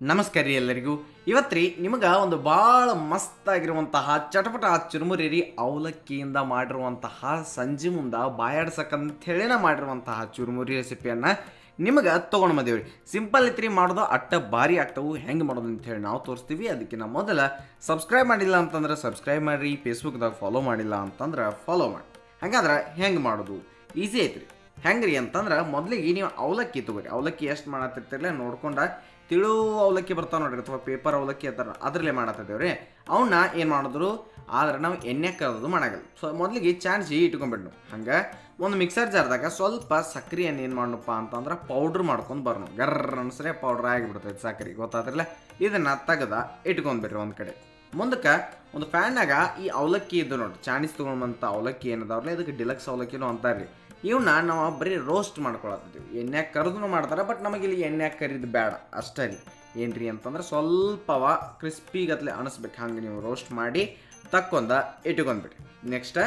ನಮಸ್ಕಾರ ರೀ ಎಲ್ಲರಿಗೂ. ಇವತ್ತು ರೀ ನಿಮಗೆ ಒಂದು ಭಾಳ ಮಸ್ತಾಗಿರುವಂತಹ ಚಟಪಟ ಚುರುಮುರಿ ರೀ ಅವಲಕ್ಕಿಯಿಂದ ಮಾಡಿರುವಂತಹ ಸಂಜೆ ಮುಂದೆ ಬಾಯಾಡ್ಸಕ್ಕಂಥೇಳಿನ ಮಾಡಿರುವಂತಹ ಚುರುಮುರಿ ರೆಸಿಪಿಯನ್ನು ನಿಮಗೆ ತೊಗೊಂಡು ಬಂದೇವ್ರಿ. ಸಿಂಪಲ್ ಐತ್ರಿ, ಮಾಡೋದು ಅಟ್ಟ ಭಾರಿ ಆಗ್ತಾವು. ಹೆಂಗೆ ಮಾಡೋದು ಅಂತ ಹೇಳಿ ನಾವು ತೋರಿಸ್ತೀವಿ. ಅದಕ್ಕಿಂತ ಮೊದಲ ಸಬ್ಸ್ಕ್ರೈಬ್ ಮಾಡಿಲ್ಲ ಅಂತಂದ್ರೆ ಸಬ್ಸ್ಕ್ರೈಬ್ ಮಾಡಿರಿ. ಫೇಸ್ಬುಕ್ದಾಗ ಫಾಲೋ ಮಾಡಿಲ್ಲ ಅಂತಂದ್ರೆ ಫಾಲೋ ಮಾಡಿ ಹಾಗಾದ್ರೆ ಹೆಂಗೆ ಮಾಡೋದು? ಈಸಿ ಐತ್ರಿ. ಹೆಂಗ್ರಿ ಅಂತಂದ್ರೆ ಮೊದಲಿಗೆ ನೀವು ಅವಲಕ್ಕಿ ತಗೋರಿ ಅವಲಕ್ಕಿ ಎಷ್ಟು ಮಾಡತ್ತಿರ್ತಿರ್ಲ ನೋಡ್ಕೊಂಡ ತಿಳು ಅವಲಕ್ಕಿ ಬರ್ತಾವ ನೋಡ್ರಿ ಅಥವಾ ಪೇಪರ್ ಅವಲಕ್ಕಿ ಅಂತಾರ ಅದರಲ್ಲೇ ಮಾಡತ್ತಿದ್ದೇವ್ರಿ ಅವನ್ನ ಏನು ಮಾಡಿದ್ರು? ಆದ್ರೆ ನಾವು ಎಣ್ಣೆ ಕರೆದು ಮಾಡಾಗಲ್ಲ ಸೊ ಮೊದಲಿಗೆ ಚಾಣಿಸಿ ಇಟ್ಕೊಂಡ್ಬಿಡ್ನು ಹಂಗೆ ಒಂದು ಮಿಕ್ಸರ್ ಜಾರ್ದಾಗ ಸ್ವಲ್ಪ ಸಕ್ರೆಯನ್ನು ಏನು ಮಾಡಪ್ಪ ಅಂತಂದ್ರೆ ಪೌಡ್ರ್ ಮಾಡ್ಕೊಂಡು ಬರ್ನು. ಗರ್ರ ಅನ್ಸ್ರೆ ಪೌಡ್ರ್ ಆಗಿಬಿಡ್ತೈತೆ ಸಕ್ರೆ. ಗೊತ್ತಾದ್ರಲ್ಲ? ಇದನ್ನ ತೆಗೆದ ಇಟ್ಕೊಂಡ್ಬಿಡ್ರಿ ಒಂದು ಕಡೆ. ಮುಂದಕ್ಕೆ ಒಂದು ಫ್ಯಾನ್ನಾಗ ಈ ಅವಲಕ್ಕಿ ಇದ್ದು ನೋಡ್ರಿ. ಚಾಣಿಸ್ ತೊಗೊಂಬಂಥ ಅವಲಕ್ಕಿ ಏನದಾವ್ರಲ್ಲ ಇದಕ್ಕೆ ಡಿಲಕ್ಸ್ ಅವಲಕ್ಕಿನೂ ಅಂತಾರ್ರಿ. ಇವನ್ನ ನಾವು ಬರೀ ರೋಸ್ಟ್ ಮಾಡ್ಕೊಳತ್ತಿದ್ದೀವಿ ಎಣ್ಣೆ ಕರೆದು ಮಾಡ್ತಾರೆ ಬಟ್ ನಮಗೆ ಇಲ್ಲಿ ಎಣ್ಣೆ ಕರಿದು ಬೇಡ ಅಷ್ಟೇ ರೀ. ಏನ್ರಿ ಅಂತಂದ್ರೆ ಸ್ವಲ್ಪವ ಕ್ರಿಸ್ಪಿಗತ್ಲೆ ಅನಿಸ್ಬೇಕು ಹಂಗೆ ನೀವು ರೋಸ್ಟ್ ಮಾಡಿ ತಕ್ಕೊಂದ ಇಟ್ಕೊಂಡ್ಬಿಡಿ ನೆಕ್ಸ್ಟ್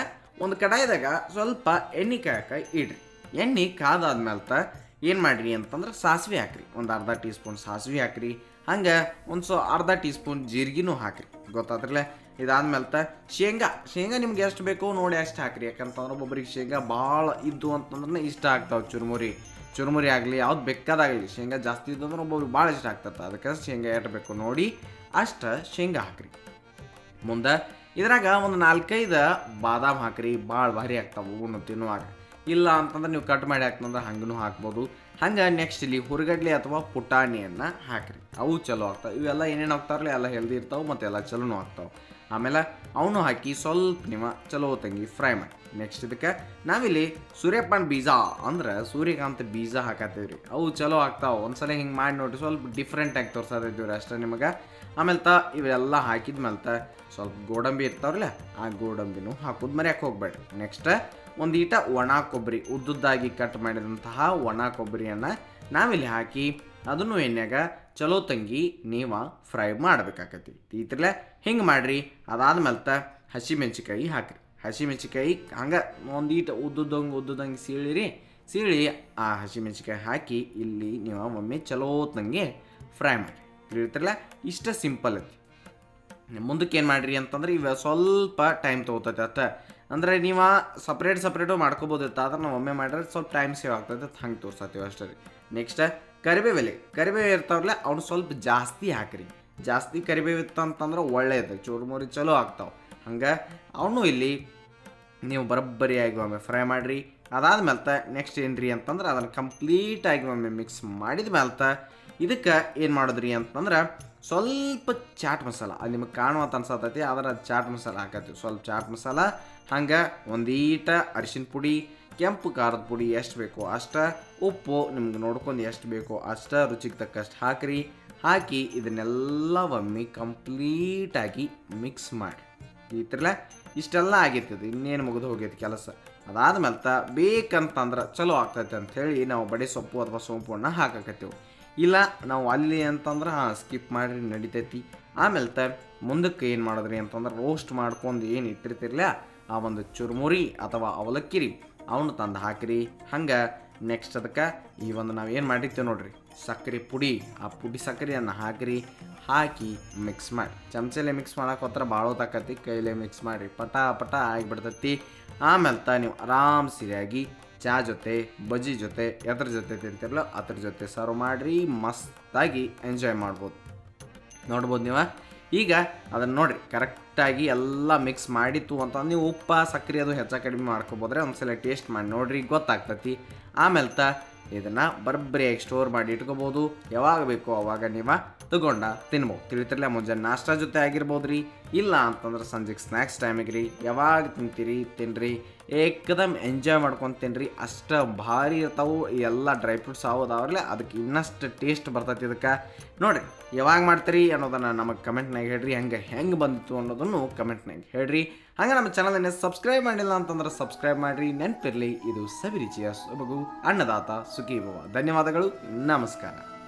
ಒಂದು ಕಡಾಯಿದಾಗ ಸ್ವಲ್ಪ ಎಣ್ಣೆ ಕಾಯಕ ಇಡ್ರಿ. ಎಣ್ಣೆ ಕಾದಾದ್ಮೇಲೆ ಏನು ಮಾಡಿರಿ ಅಂತಂದ್ರೆ ಸಾಸಿವೆ ಹಾಕ್ರಿ. ಒಂದು ಅರ್ಧ ಟೀ ಸ್ಪೂನ್ ಸಾಸಿವೆ ಹಾಕ್ರಿ. ಹಂಗೆ ಒಂದು ಸೊ ಅರ್ಧ ಟೀ ಸ್ಪೂನ್ ಜೀರಿಗೆನೂ ಹಾಕ್ರಿ. ಗೊತ್ತಾದ್ರಲ್ಲ ಇದಾದ್ಮೇಲೆ ಶೇಂಗಾ ಶೇಂಗಾ ನಿಮ್ಗೆ ಎಷ್ಟು ಬೇಕೋ ನೋಡಿ ಅಷ್ಟು ಹಾಕ್ರಿ. ಯಾಕಂತಂದ್ರೆ ಒಬ್ಬೊಬ್ಬರಿಗೆ ಶೇಂಗಾ ಭಾಳ ಇದ್ದು ಅಂತಂದ್ರೆ ಇಷ್ಟ ಆಗ್ತಾವೆ ಚುರುಮುರಿ. ಚುರುಮುರಿ ಆಗಲಿ, ಯಾವ್ದು ಬೇಕಾದಾಗಲಿ ಶೇಂಗಾ ಜಾಸ್ತಿ ಇದ್ದು ಅಂದ್ರೆ ಒಬ್ಬೊಬ್ರಿಗೆ ಭಾಳ ಇಷ್ಟ ಆಗ್ತದೆ ಅದಕ್ಕೆ ಶೇಂಗಾ ಎಷ್ಟು ಬೇಕು ನೋಡಿ ಅಷ್ಟು ಶೇಂಗಾ ಹಾಕ್ರಿ. ಮುಂದೆ ಇದ್ರಾಗ ಒಂದು ನಾಲ್ಕೈದು ಬಾದಾಮ್ ಹಾಕ್ರಿ. ಭಾಳ ಭಾರಿ ಆಗ್ತಾವೆ ಉಣ್ಣು ತಿನ್ನುವಾಗ. ಇಲ್ಲ ಅಂತಂದ್ರೆ ನೀವು ಕಟ್ ಮಾಡಿ ಹಾಕ್ತಂದ್ರೆ ಹಂಗೂ ಹಾಕ್ಬೋದು. ಹಂಗೆ ನೆಕ್ಸ್ಟ್ ಇಲ್ಲಿ ಹುರುಗಡ್ಲೆ ಅಥವಾ ಪುಟಾಣಿಯನ್ನು ಹಾಕ್ರಿ. ಅವು ಚಲೋ ಆಗ್ತಾವೆ. ಇವೆಲ್ಲ ಏನೇನು ಆಗ್ತಾರಲ್ಲ ಎಲ್ಲ ಹೆಲ್ದಿ ಇರ್ತಾವೆ ಮತ್ತು ಎಲ್ಲ ಚಲೋನು ಆಗ್ತಾವೆ. ಆಮೇಲೆ ಅವನು ಹಾಕಿ ಸ್ವಲ್ಪ ನಿಮ್ಮ ಚಲೋ ತಂಗಿ ಫ್ರೈ ಮಾಡಿ. ನೆಕ್ಸ್ಟ್ ಇದಕ್ಕೆ ನಾವಿಲ್ಲಿ ಸೂರ್ಯಪಾನ್ ಬೀಜ ಅಂದ್ರೆ ಸೂರ್ಯಕಾಂತ ಬೀಜ ಹಾಕತ್ತೀವ್ರಿ. ಅವು ಚಲೋ ಆಗ್ತಾವೆ. ಒಂದ್ಸಲ ಹಿಂಗೆ ಮಾಡಿ ನೋಡ್ರಿ ಸ್ವಲ್ಪ ಡಿಫ್ರೆಂಟಾಗಿ ತೋರ್ಸತ್ತಿದ್ದೀವ್ರಿ ಅಷ್ಟೇ ನಿಮಗೆ. ಆಮೇಲೆ ತ ಇವೆಲ್ಲ ಹಾಕಿದ್ಮೇಲೆ ತ ಸ್ವಲ್ಪ ಗೋಡಂಬಿ ಇರ್ತಾವ್ರಲ್ಲ, ಆ ಗೋಡಂಬಿನೂ ಹಾಕೋದು ಮರ್ಯಾಕೆ ಹೋಗ್ಬೇಡ್ರಿ. ನೆಕ್ಸ್ಟ್ ಒಂದು ಈಟ ಒಣ ಕೊಬ್ಬರಿ, ಉದ್ದುದ್ದಾಗಿ ಕಟ್ ಮಾಡಿದಂತಹ ಒಣ ಕೊಬ್ಬರಿಯನ್ನು ನಾವಿಲ್ಲಿ ಹಾಕಿ, ಅದನ್ನು ಎಣ್ಣೆಗ ಚಲೋ ತಂಗಿ, ನೀವು ಫ್ರೈ ಮಾಡ್ಬೇಕಾಕತಿ ಇತ್ರಲೆ ಹಿಂಗೆ ಮಾಡ್ರಿ ಅದಾದ್ಮೇಲೆ ತ ಹಸಿಮೆಣ್ಸಿಕಾಯಿ ಹಸಿ ಹಸಿಮೆಣ್ಸಿಕಾಯಿ ಹಂಗೆ ಒಂದು ಈಟ ಉದ್ದುದಂಗೆ ಉದ್ದುದಂಗೆ ಸೀಳಿರಿ, ಸೀಳಿ ಆ ಹಸಿಮೆಣ್ಸಿಕಾಯಿ ಹಾಕಿ ಇಲ್ಲಿ ನೀವು ಒಮ್ಮೆ ಚಲೋ ತಂಗಿ ಫ್ರೈ ಮಾಡಿ ತಿಳಿತಿರಲ್ಲ ಇಷ್ಟ ಸಿಂಪಲ್ ಐತಿ. ಮುಂದಕ್ಕೆ ಏನು ಮಾಡಿರಿ ಅಂತಂದ್ರೆ ಇವ ಸ್ವಲ್ಪ ಟೈಮ್ ತೊಗೋತೈತೆ. ಅತ್ತ ಅಂದರೆ ನೀವು ಸಪ್ರೇಟ್ ಸಪ್ರೇಟು ಮಾಡ್ಕೋಬೋದಿತ್ತು. ಆದ್ರೆ ನಾವು ಒಮ್ಮೆ ಮಾಡಿದ್ರೆ ಸ್ವಲ್ಪ ಟೈಮ್ ಸೇವ್ ಆಗ್ತೈತೆ ಹಂಗೆ ತೋರ್ಸತ್ತೀವಿ ಅಷ್ಟೇ ರೀ. ನೆಕ್ಸ್ಟ್ ಕರಿಬೇವೆಲೆ ಕರಿಬೇವು ಇರ್ತಾವಲ್ಲ ಅವ್ನು ಸ್ವಲ್ಪ ಜಾಸ್ತಿ ಹಾಕ್ರಿ. ಜಾಸ್ತಿ ಕರಿಬೇವು ಇತ್ತು ಅಂತಂದ್ರೆ ಚೂರು ಚೂರುಮುರಿ ಚಲೋ ಆಗ್ತಾವೆ. ಹಂಗೆ ಅವನು ಇಲ್ಲಿ ನೀವು ಬರೋಬ್ಬರಿಯಾಗಿ ಒಮ್ಮೆ ಫ್ರೈ ಮಾಡಿರಿ. ಅದಾದ್ಮೇಲೆ ನೆಕ್ಸ್ಟ್ ಏನ್ರಿ ಅಂತಂದ್ರೆ ಅದನ್ನು ಕಂಪ್ಲೀಟಾಗಿ ಒಮ್ಮೆ ಮಿಕ್ಸ್ ಮಾಡಿದ ಮೇಲೆ ಇದಕ್ಕೆ ಏನು ಮಾಡಿದ್ರಿ ಅಂತಂದ್ರೆ ಸ್ವಲ್ಪ ಚಾಟ್ ಮಸಾಲ. ಅದು ನಿಮಗೆ ಕಾಣುವಂತ ಅನ್ಸತ್ತೈತಿ ಆದ್ರೆ ಅದು ಚಾಟ್ ಮಸಾಲ ಹಾಕತ್ತೀವಿ. ಸ್ವಲ್ಪ ಚಾಟ್ ಮಸಾಲ, ಹಂಗೆ ಒಂದೀಟ ಅರಿಶಿನ ಪುಡಿ ಕೆಂಪು ಖಾರದ ಪುಡಿ ಎಷ್ಟು ಬೇಕೋ ಅಷ್ಟ, ಉಪ್ಪು ನಿಮ್ಗೆ ನೋಡ್ಕೊಂಡು ಎಷ್ಟು ಬೇಕೋ ಅಷ್ಟು ರುಚಿಗೆ ತಕ್ಕಷ್ಟು ಹಾಕ್ರಿ. ಹಾಕಿ ಇದನ್ನೆಲ್ಲ ಒಮ್ಮೆ ಕಂಪ್ಲೀಟಾಗಿ ಮಿಕ್ಸ್ ಮಾಡಿ. ಈ ಥರಲ್ಲ ಇಷ್ಟೆಲ್ಲ ಆಗಿರ್ತದೆ, ಇನ್ನೇನು ಮುಗಿದು ಹೋಗೈತೆ ಕೆಲಸ. ಅದಾದ್ಮೇಲೆ ತ ಬೇಕಂತಂದ್ರೆ ಚಲೋ ಆಗ್ತೈತೆ ಅಂಥೇಳಿ ನಾವು ಬಡೆ ಸೊಪ್ಪು ಅಥವಾ ಸೋಂಪನ್ನು ಹಾಕಕತ್ತೀವಿ. ಇಲ್ಲ, ನಾವು ಅಲ್ಲಿ ಅಂತಂದ್ರೆ ಹಾಂ, ಸ್ಕಿಪ್ ಮಾಡಿರಿ, ನಡಿತೈತಿ. ಆಮೇಲೆ ತ ಮುಂದಕ್ಕೆ ಏನು ಮಾಡಿದ್ರಿ ಅಂತಂದ್ರೆ ರೋಸ್ಟ್ ಮಾಡ್ಕೊಂಡು ಏನು ಇಟ್ಟಿರ್ತಿರ್ಲ? ಆ ಒಂದು ಚುರುಮುರಿ ಅಥವಾ ಅವಲಕ್ಕಿ ರೀ. ಅವನು ತಂದು ಹಾಕಿರಿ. ಹಂಗೆ ನೆಕ್ಸ್ಟ್ ಅದಕ್ಕೆ ಈ ಒಂದು ನಾವು ಏನು ಮಾಡಿರ್ತೀವಿ ನೋಡ್ರಿ. ಸಕ್ಕರೆ ಪುಡಿ, ಆ ಪುಡಿ ಸಕ್ಕರೆಯನ್ನು ಹಾಕಿರಿ. ಹಾಕಿ ಮಿಕ್ಸ್ ಮಾಡಿ. ಚಮಚಲೆ ಮಿಕ್ಸ್ ಮಾಡೋಕೆ ಹೋತ್ರ ಭಾಳ ಹೊತ್ತಾಕತಿ ಕೈಲೇ ಮಿಕ್ಸ್ ಮಾಡಿ ಪಟ ಪಟ ಆಗಿಬಿಡ್ತೈತಿ. ಆಮೇಲೆ ತ ನೀವು ಆರಾಮ್ ಸರಿಯಾಗಿ ಚಾ ಜೊತೆ, ಬಜ್ಜಿ ಜೊತೆ, ಎದ್ರ ಜೊತೆ ತಿಂತಿರಲ್ಲ ಅದ್ರ ಜೊತೆ ಸರ್ವ್ ಮಾಡಿರಿ. ಮಸ್ತಾಗಿ ಎಂಜಾಯ್ ಮಾಡ್ಬೋದು. ನೋಡ್ಬೋದು ನೀವು? ಈಗ ಅದನ್ನು ನೋಡಿರಿ ಕರೆಕ್ಟಾಗಿ ಎಲ್ಲ ಮಿಕ್ಸ್ ಮಾಡಿತ್ತು ಅಂತ ನೀವು ಉಪ್ಪ, ಸಕ್ಕರೆ ಅದು ಹೆಚ್ಚು ಕಡಿಮೆ ಮಾಡ್ಕೊಬೋದ್ರೆ ಒಂದ್ಸಲ ಟೇಸ್ಟ್ ಮಾಡಿ ನೋಡ್ರಿ ಗೊತ್ತಾಗ್ತತಿ. ಆಮೇಲೆ ತ ಇದನ್ನು ಬರಬ್ಬರಿಯಾಗಿ ಸ್ಟೋರ್ ಮಾಡಿ ಇಟ್ಕೋಬೋದು. ಯಾವಾಗ ಬೇಕೋ ಅವಾಗ ನೀವು ತಗೊಂಡ ತಿನ್ಬೋದು. ತಿಳಿತಿರಲೇ ಮುಂಜಾನೆ ನಾಷ್ಟ ಜೊತೆ ಆಗಿರ್ಬೋದು ರೀ ಇಲ್ಲ ಅಂತಂದ್ರೆ ಸಂಜೆಗೆ ಸ್ನ್ಯಾಕ್ಸ್ ಟೈಮಿಗೆ ರೀ. ಯಾವಾಗ ತಿಂತೀರಿ ತಿನ್ನಿರಿ ಏಕದಮ್ ಎಂಜಾಯ್ ಮಾಡ್ಕೊಂಡು ರೀ ಅಷ್ಟು ಭಾರಿ ಇರ್ತಾವೆ. ಎಲ್ಲ ಡ್ರೈ ಫ್ರೂಟ್ಸ್ ಅದಾವ್ರಲ್ಲ ಅದಕ್ಕೆ ಇನ್ನಷ್ಟು ಟೇಸ್ಟ್ ಬರ್ತೈತಿ ಇದಕ್ಕೆ. ನೋಡಿರಿ, ಯಾವಾಗ ಮಾಡ್ತೀರಿ ಅನ್ನೋದನ್ನು ನಮಗೆ ಕಮೆಂಟ್ನಾಗ ಹೇಳ್ರಿ. ಹೆಂಗೆ ಹೆಂಗೆ ಬಂದಿತ್ತು ಅನ್ನೋದನ್ನು ಕಮೆಂಟ್ನಾಗ ಹೇಳ್ರಿ. ಹಂಗೆ ನಮ್ಮ ಚಾನಲನ್ನು ಸಬ್ಸ್ಕ್ರೈಬ್ ಮಾಡಿಲ್ಲ ಅಂತಂದ್ರೆ ಸಬ್ಸ್ಕ್ರೈಬ್ ಮಾಡಿರಿ. ನೆನಪಿರಲಿ, ಇದು ಸವಿರುಚಿಯ ಸೊಬಗು, ಅನ್ನದಾತ ಸುಖಿ ಭವ ಧನ್ಯವಾದಗಳು. ನಮಸ್ಕಾರ.